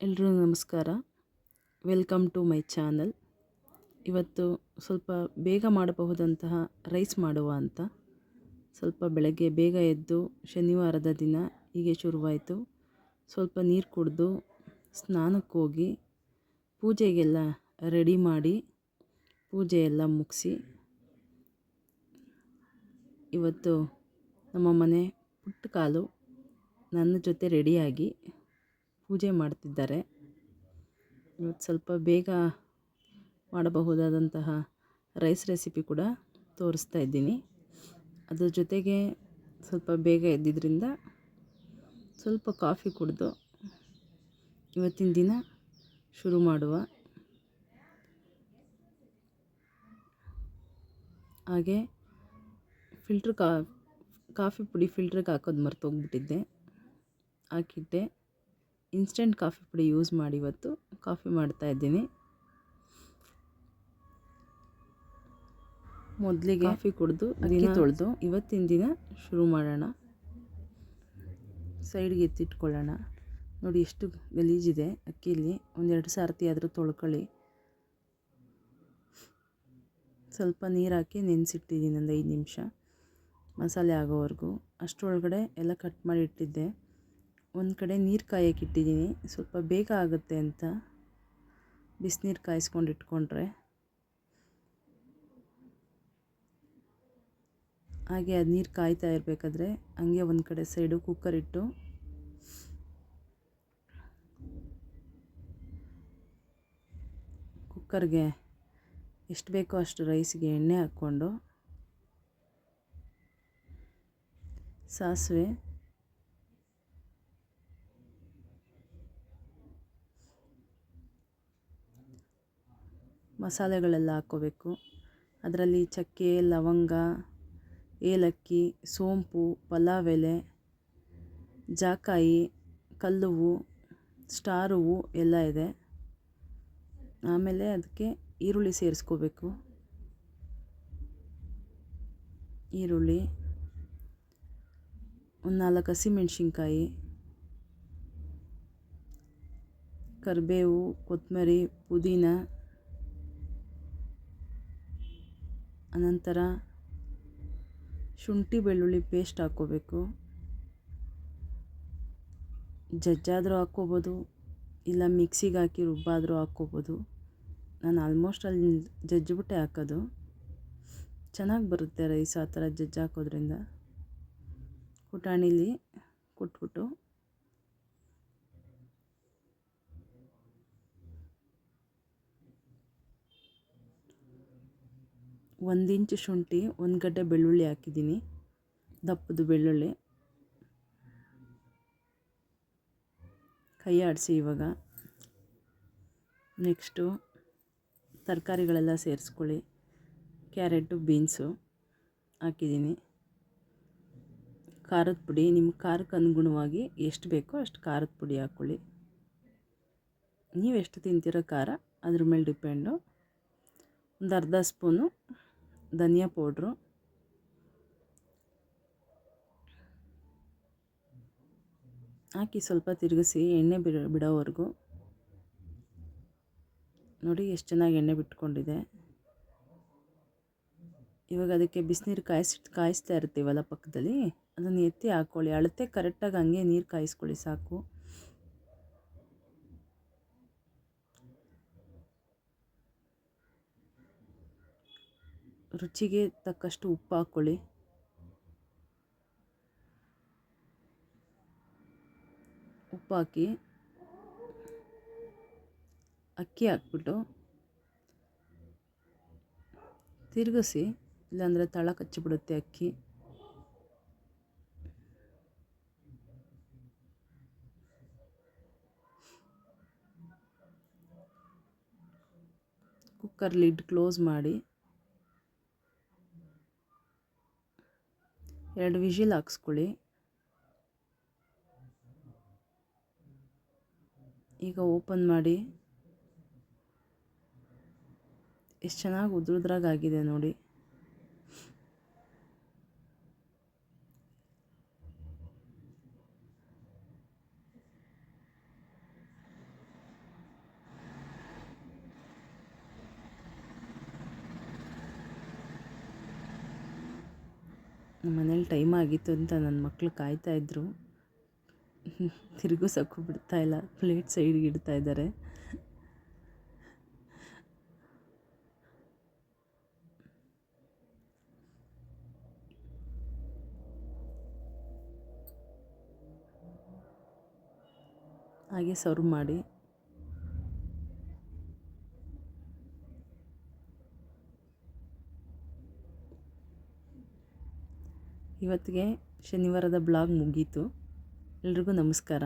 ಎಲ್ರಿಗೂ ನಮಸ್ಕಾರ. Welcome to my channel ಇವತ್ತು ಸ್ವಲ್ಪ ಬೇಗ ಮಾಡಬಹುದಂತಹ ರೈಸ್ ಮಾಡುವ ಅಂತ. ಸ್ವಲ್ಪ ಬೆಳಗ್ಗೆ ಬೇಗ ಎದ್ದು ಶನಿವಾರದ ದಿನ ಹೀಗೆ ಶುರುವಾಯಿತು. ಸ್ವಲ್ಪ ನೀರು ಕುಡಿದು ಸ್ನಾನಕ್ಕೆ ಹೋಗಿ ಪೂಜೆಗೆಲ್ಲ ರೆಡಿ ಮಾಡಿ ಪೂಜೆ ಎಲ್ಲ ಮುಗಿಸಿ ಇವತ್ತು ನಮ್ಮ ಮನೆ ಪುಟ್ಟ ಕಾಲು ನನ್ನ ಜೊತೆ ರೆಡಿಯಾಗಿ ಪೂಜೆ ಮಾಡ್ತಿದ್ದಾರೆ. ಇವತ್ತು ಸ್ವಲ್ಪ ಬೇಗ ಮಾಡಬಹುದಾದಂತಹ ರೈಸ್ ರೆಸಿಪಿ ಕೂಡ ತೋರಿಸ್ತಾ ಇದ್ದೀನಿ. ಅದ್ರ ಜೊತೆಗೆ ಸ್ವಲ್ಪ ಬೇಗ ಎದ್ದಿದ್ದರಿಂದ ಸ್ವಲ್ಪ ಕಾಫಿ ಕುಡಿದು ಇವತ್ತಿನ ದಿನ ಶುರು ಮಾಡುವ. ಹಾಗೆ ಫಿಲ್ಟ್ರ್ ಕಾ ಕಾಫಿ ಪುಡಿ ಫಿಲ್ಟ್ರಿಗೆ ಹಾಕೋದು ಮರ್ತೋಗ್ಬಿಟ್ಟಿದ್ದೆ. ಹಾಕಿದ್ದೆ ಇನ್ಸ್ಟೆಂಟ್ ಕಾಫಿ ಪುಡಿ ಯೂಸ್ ಮಾಡಿ ಇವತ್ತು ಕಾಫಿ ಮಾಡ್ತಾ ಇದ್ದೀನಿ. ಮೊದಲಿಗೆ ಕಾಫಿ ಕುಡಿದು ಅಕ್ಕಿ ತೊಳೆದು ಇವತ್ತಿನ ದಿನ ಶುರು ಮಾಡೋಣ. ಸೈಡ್ಗೆ ಎತ್ತಿಟ್ಕೊಳ್ಳೋಣ. ನೋಡಿ ಎಷ್ಟು ಗಲೀಜಿದೆ ಅಕ್ಕಿಯಲ್ಲಿ ಒಂದೆರಡು ಸಾರ್ತಿ ಆದರೂ ತೊಳ್ಕೊಳ್ಳಿ. ಸ್ವಲ್ಪ ನೀರು ಹಾಕಿ ನೆನೆಸಿಟ್ಟಿದ್ದೀನಿ ಒಂದು ಐದು ನಿಮಿಷ. ಮಸಾಲೆ ಆಗೋವರೆಗೂ. ಅಷ್ಟರೊಳಗಡೆ ಎಲ್ಲ ಕಟ್ ಮಾಡಿ ಇಟ್ಟಿದ್ದೆ. ಒಂದು ಕಡೆ ನೀರು ಕಾಯಕ್ಕೆ ಇಟ್ಟಿದ್ದೀನಿ. ಸ್ವಲ್ಪ ಬೇಗ ಆಗುತ್ತೆ ಅಂತ ಬಿಸಿನೀರು ಕಾಯಿಸ್ಕೊಂಡು ಇಟ್ಕೊಂಡ್ರೆ. ಹಾಗೆ ಅದು ನೀರು ಕಾಯ್ತಾ ಇರಬೇಕಾದ್ರೆ ಹಂಗೆ ಒಂದು ಕಡೆ ಸೈಡು ಕುಕ್ಕರ್ ಇಟ್ಟು ಕುಕ್ಕರ್ಗೆ ಎಷ್ಟು ಬೇಕೋ ಅಷ್ಟು ರೈಸ್ಗೆ ಎಣ್ಣೆ ಹಾಕ್ಕೊಂಡು ಸಾಸಿವೆ ಮಸಾಲೆಗಳೆಲ್ಲ ಹಾಕ್ಕೋಬೇಕು. ಅದರಲ್ಲಿ ಚಕ್ಕೆ, ಲವಂಗ, ಏಲಕ್ಕಿ, ಸೋಂಪು, ಪಲಾವ್ ಎಲೆ, ಜಾಕಾಯಿ, ಕಲ್ಲುವು ಸ್ಟಾರ್ ಹೂವು ಎಲ್ಲ ಇದೆ. ಆಮೇಲೆ ಅದಕ್ಕೆ ಈರುಳ್ಳಿ ಸೇರಿಸ್ಕೋಬೇಕು. ಈರುಳ್ಳಿ, ಒಂದು ನಾಲ್ಕು ಹಸಿಮೆಣ್ಸಿನ್ಕಾಯಿ, ಕರಿಬೇವು, ಕೊತ್ತಂಬರಿ, ಪುದೀನ ಅನಂತರ ಶುಂಠಿ ಬೆಳ್ಳುಳ್ಳಿ ಪೇಸ್ಟ್ ಹಾಕ್ಕೋಬೇಕು. ಜಜ್ಜಾದರೂ ಹಾಕ್ಕೋಬೋದು, ಇಲ್ಲ ಮಿಕ್ಸಿಗೆ ಹಾಕಿ ರುಬ್ಬಾದರೂ ಹಾಕ್ಕೋಬೋದು. ನಾನು ಆಲ್ಮೋಸ್ಟ್ ಅಲ್ಲಿ ಜಜ್ಜಿಬಿಟ್ಟೆ ಹಾಕೋದು. ಚೆನ್ನಾಗಿ ಬರುತ್ತೆ ರೈಸ್ ಆ ಥರ ಜಜ್ಜಿ ಹಾಕೋದ್ರಿಂದ ಪುಟಾಣಿಲಿ ಕೊಟ್ಬಿಟ್ಟು ಒಂದು ಇಂಚು ಶುಂಠಿ, ಒಂದು ಗಡ್ಡೆ ಬೆಳ್ಳುಳ್ಳಿ ಹಾಕಿದ್ದೀನಿ. ದಪ್ಪದು ಬೆಳ್ಳುಳ್ಳಿ. ಕೈ ಆಡಿಸಿ ಇವಾಗ. ನೆಕ್ಸ್ಟು ತರಕಾರಿಗಳೆಲ್ಲ ಸೇರಿಸ್ಕೊಳ್ಳಿ. ಕ್ಯಾರೆಟು, ಬೀನ್ಸು ಹಾಕಿದ್ದೀನಿ. ಖಾರದ ಪುಡಿ ನಿಮ್ಮ ಖಾರಕ್ಕೆ ಅನುಗುಣವಾಗಿ ಎಷ್ಟು ಬೇಕೋ ಅಷ್ಟು ಖಾರದ ಪುಡಿ ಹಾಕ್ಕೊಳ್ಳಿ. ನೀವು ಎಷ್ಟು ತಿಂತೀರೋ ಖಾರ, ಅದ್ರ ಮೇಲೆ ಡಿಪೆಂಡು. ಒಂದು ಅರ್ಧ ಸ್ಪೂನು ಧನಿಯಾ ಪೌಡ್ರು. ಹಾಕಿ ಸ್ವಲ್ಪ ತಿರುಗಿಸಿ ಎಣ್ಣೆ ಬಿಡೋ, ಬಿಡೋವರೆಗೂ. ನೋಡಿ ಎಷ್ಟು ಚೆನ್ನಾಗಿ ಎಣ್ಣೆ ಬಿಟ್ಕೊಂಡಿದೆ. ಇವಾಗ ಅದಕ್ಕೆ ಬಿಸಿನೀರು ಕಾಯಿಸಿ, ಕಾಯಿಸ್ತಾ ಇರ್ತೀವಲ್ಲ ಪಕ್ಕದಲ್ಲಿ, ಅದನ್ನು ಎತ್ತಿ ಹಾಕ್ಕೊಳ್ಳಿ ಅಳತೆ ಕರೆಕ್ಟಾಗಿ ಹಂಗೆ ನೀರು ಕಾಯಿಸ್ಕೊಳ್ಳಿ ಸಾಕು. ರುಚಿಗೆ ತಕ್ಕಷ್ಟು ಉಪ್ಪು ಹಾಕ್ಕೊಳ್ಳಿ. ಉಪ್ಪು ಹಾಕಿ ಅಕ್ಕಿ ಹಾಕ್ಬಿಟ್ಟು ತಿರುಗಿಸಿ, ಇಲ್ಲಾಂದರೆ ತಳ ಕಚ್ಚಿಬಿಡುತ್ತೆ ಅಕ್ಕಿ. ಕುಕ್ಕರ್ ಲಿಡ್ ಕ್ಲೋಸ್ ಮಾಡಿ ಎರಡು ವಿಷಿಲ್ ಹಾಕ್ಸ್ಕೊಳ್ಳಿ. ಈಗ ಓಪನ್ ಮಾಡಿ. ಎಷ್ಟು ಚೆನ್ನಾಗಿ ಉದ್ರುದ್ರಾಗಾಗಿದೆ ನೋಡಿ. ಮನೇಲಿ ಟೈಮ್ ಆಗಿತ್ತು ಅಂತ ನನ್ನ ಮಕ್ಕಳು ಕಾಯ್ತಾ ಇದ್ದರು ತಿರುಗಿಸೋಕ್ಕೂ ಬಿಡ್ತಾ ಇಲ್ಲ. ಪ್ಲೇಟ್ ಸೈಡ್ಗೆ ಇಡ್ತಾ ಇದ್ದಾರೆ ಹಾಗೆ ಸರ್ವ್ ಮಾಡಿ. ಇವತ್ತಿಗೆ ಶನಿವಾರದ ಬ್ಲಾಗ್ ಮುಗೀತು. ಎಲ್ರಿಗೂ ನಮಸ್ಕಾರ.